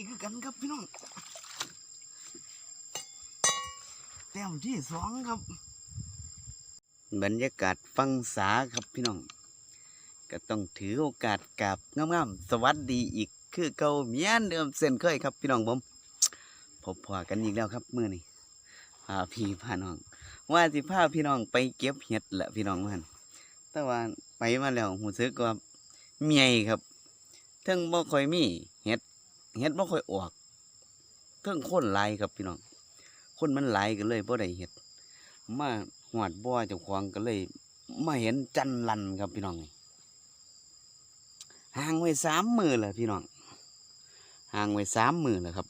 นี่คือกันครับพี่น้องแต้มที่สองครับ บรรยากาศฟังสาครับพี่น้อง ก็ต้องถือโอกาสกราบงามๆสวัสดีอีกคือเก่าเมียนเดิมเส้นเคยครับพี่น้องผมพบพอกันอีกแล้วครับเมื้อนี้พาพี่พาน้อง ว่าสิพาพี่น้องไปเก็บเห็ดแหละพี่น้องมันแต่ว่าไปมาแล้วหูซึกว่าเมียครับเทิงบ่ค่อยมีเห็ด เห็ดบ่ค่อยออกเทิงคนหลายครับพี่น้องคนมันหลายก็เลยบ่ได้เห็ดมาหวดบ่อเจ้าของก็เลยมาเห็นจันลันครับพี่น้องห่างไว้สามมือแหละพี่น้องห่างไว้สามมือแล้วครับ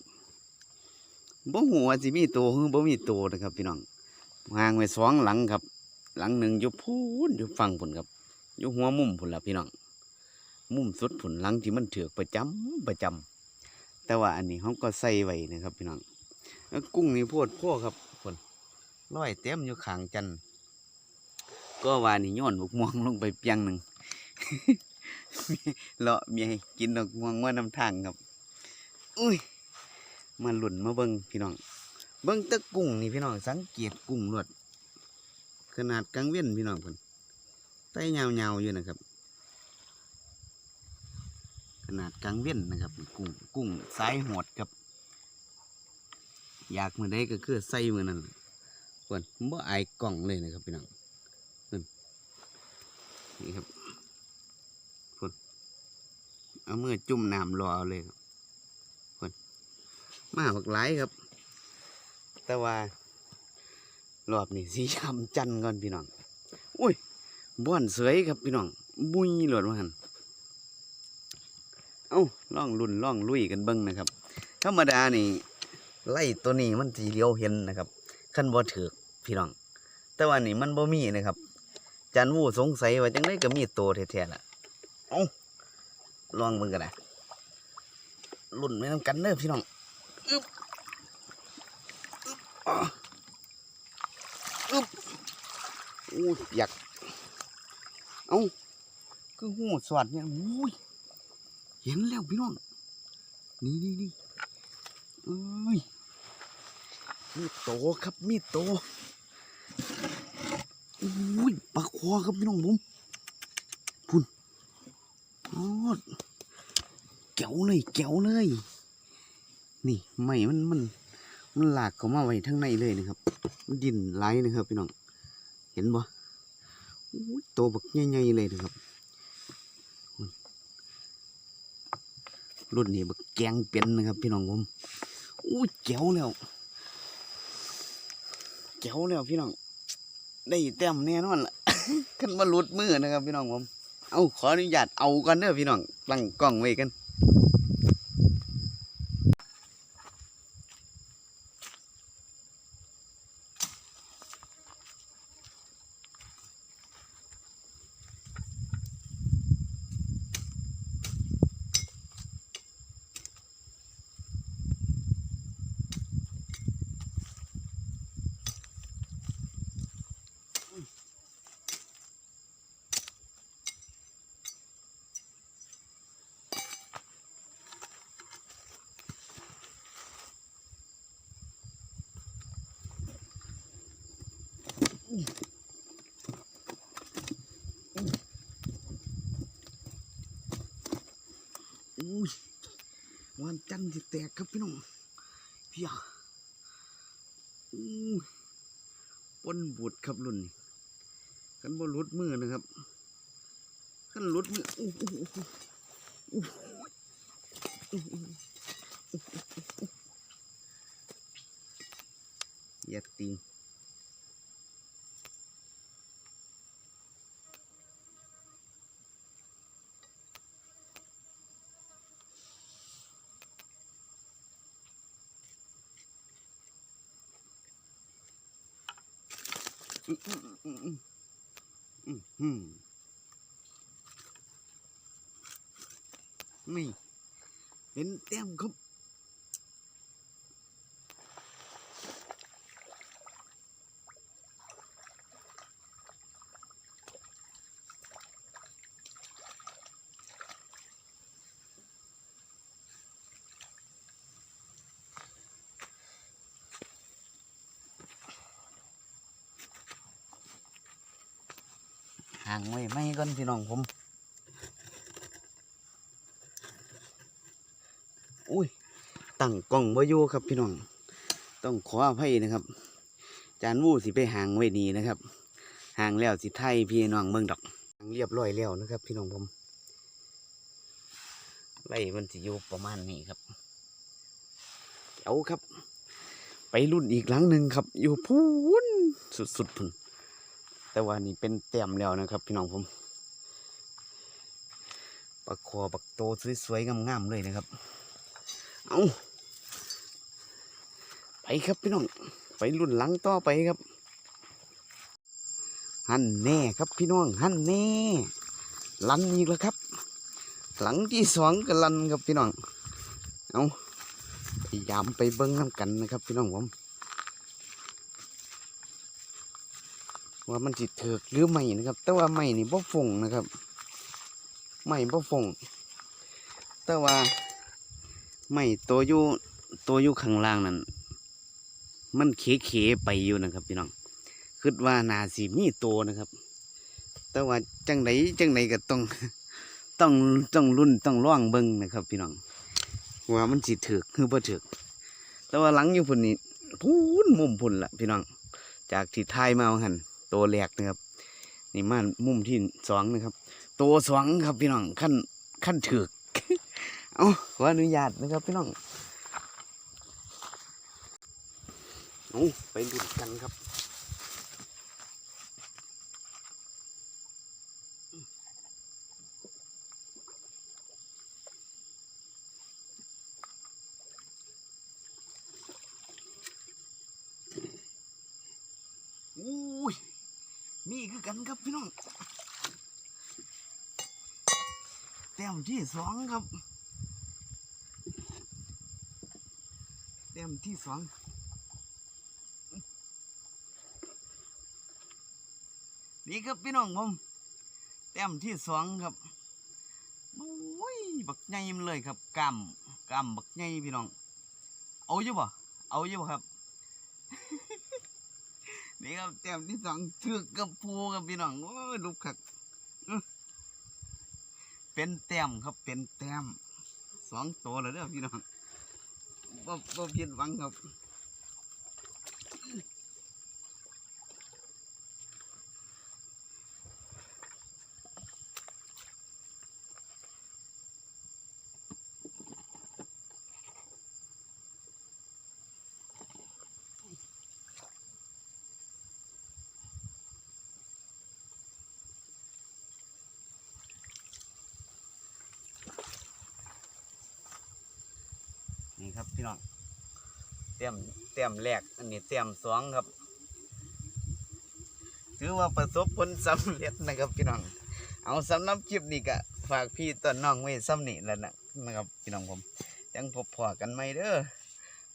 บ่หัวสิมีตัวหรือบ่มีตัวนะครับ พี่น้องห่างไว้สองหลังครับ หลังหนึ่งอยู่พูนอยู่ฝั่งพุ่นครับอยู่หัวมุมพุ่นละพี่น้องมุมสุดพุ่นหลังที่มันเถือกประจำประจำ แต่ว่าอันนี้เขาก็ใส่ไว้นะครับพี่น้องแล้วกุ้งนี่โพดพ่อครับพุ่นร้อยเต็มอยู่ขางจันก็ว่านี่ย้อนบกม่วงลงไปเปียงหนึ่งเลาะเมียกินดอกม่วงว่าน้ำทางครับ อุ้ยมาหลุ่นมาเบิงพี่น้อง เบิ้งตะกุ้งนี่พี่น้องสังเกตกุ้งรวดขนาดกลางเว้นพี่น้องคนไต้ยาวๆอยู่นะครับ ขนาดกลางเว้นนะครับ กุ้งกุ้งสายหวดครับ อยากมือได้ก็คือใส่มือนั่นล่ะควรบ่อายกล่องเลยนะครับพี่น้องนี่ครับควรเอามือจุ่มน้ำรอเอาเลยครับควรมาบักหลายครับ แต่ว่ารอบนี้สีช้ำจันก่อนพี่น้องอุ้ยบ้อนเสยครับพี่น้องบุยหลดว่าหัน เอ้าล่องรุ่นล่องลุยกันเบิ้งนะครับ ธรรมดานี่ไล่ตัวนี้มันสีเลียวเห็นนะครับขั้นบ่ถือกพี่น้อง แต่ว่านี่มันบ่มีนะครับ จันวูสงสัยว่าจังไดก็มีโตวแท้ๆล่ะเอ้าลองเบิ่งกันนะรุ่นไม่นำกันเด้อพี่น้องอึบอึบอะอึ๊บอู้เปียกเอ้าคือหูสวัสดเนี่ยอุ้ย ห็นแล้วพี่น้อง นี่นี่นี่เอ้ย มีโตครับ มีโตอุ้ยปลาคอครับพี่น้องผมพุ่นโอ้แก้วเลยแก้วเลย นี่ไม่มันมันมันหลากเข้ามาไว้ทั้งในเลยนะครับ มันดินไหลนะครับพี่น้อง เห็นบ่อุ้ยโตบักใหญ่ๆเลยนะครับพุ่น รุ่นนี้บักแกงเป็นนะครับ พี่น้องผมอุ้ยแจ๋วแล้วเจ๋วแล้วพี่น้อง ได้แต้มแน่นอนล่ะขึ้นมาลุดมือนะครับ พี่น้องผม เอาขออนุญาตเอากันเด้อพี่น้องตั้งกล้องไว้กัน อุ้ยวั นจันจะแตกครับพี่น้องพี่ยาอู้ปนบุดครับรุ่นนี้กันบ่ลุดมือนะครับกันหลุดมืออู้หูอู้หูอู้หูอย่าตีง อืมอืมอืมอืมอืมอืม นี่เป็นแต้มครับางไว้ไม่ก่อนพี่น้องผม อุ้ย ตั้งกล้องบ่อยู่ครับพี่น้อง ต้องขออภัยนะครับ จานวูสิไปหางไว้นี่นะครับ หางแล้วสิไทยพี่น้องเมืองดอกหางเรียบร้อยแล้วนะครับ พี่น้องผม ไล่มันสิอยู่ประมาณนี้ครับ เอาครับ ไปรุ่นอีกหลังหนึ่งครับ อยู่พูนสุดๆพุ่น แต่ว่านี่เป็นแต้มแล้วนะครับ พี่น้องผมปักคอปักโตสวยๆงามๆเลยนะครับ เอาไปครับพี่น้อง ไปรุ่นหลังต่อไปครับ หันแน่ครับพี่น้อง หันแน่ลันอีกแล้วครับ หลังที่สองก็ลันครับพี่น้อง เอาพยายามไปเบิ้งน้ำกันนะครับ พี่น้องผม ว่ามันจิเถือกหรือไม่นะครับ แต่ว่าไม่นี่บ่ฟงนะครับ ไม่บ่ฟงแต่ว่าไม่ตัวอยู่ตัวอยู่ข้างล่างนั่นมันเขเขไปอยู่นะครับพี่น้องคิดว่านาสีมีตัวนะครับ แต่ว่าจังไดจังไดก็ต้องต้องต้องรุ่นต้องร่องเบิ่งนะครับ พี่น้องว่ามันสิถึกหรือบ่ถึกแต่ว่าหลังอยู่พุ่นนี่พูนมุมพุ่นละพี่น้อง จากที่ทายมาว่าหัน ตัวแรกนะครับนี่มามุมที่สองนะครับ ตัวสองครับพี่น้องขั้นขั้นถึกเอาขออนุญาตนะครับพี่น้องเอาไปดูกันครับ อุ้ยนี่คือ กันครับพี่น้องแต้มที่สองครับแต้มที่สองนี่ครับพี่น้องผมแต้มที่สองครับโอ้ยบักใหญ่มันเลยครับกำกำบักใหญ่พี่น้อง เอาอยู่บ่เอาอยู่บ่ครับ นี่ครับแต้มที่สองถือกับพูครับพี่น้องโอ้ยลูกขักเป็นแต้มครับเป็นแต้มสองตัวเลยเด้อพี่น้องบ่บ่ผิดหวังครับ ครับพี่น้องเตรียมเตรียมแรกอันนี้เตรียมสองครับ ถือว่าประสบผลสำเร็จนะครับพี่น้อง เอาสำหรับคลิปนี้ก็ฝากพี่ต้นน้องไว้ซ้ำนี่แล้วนะนะครับพี่น้องผมจังพบพอกันไหมเด้อ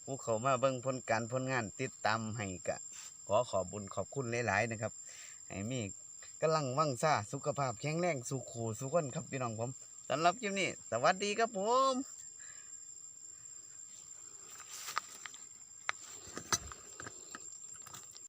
ผู้เขามาเบิ่งผลการผลงานติดตามให้กะขอขอบุญขอบคุณหลาย ๆ นะครับให้มีกำลังวังซ่าสุขภาพแข็งแรงสุขูสุขคนครับพี่น้องผมสำหรับคลิปนี้ สวัสดีครับผม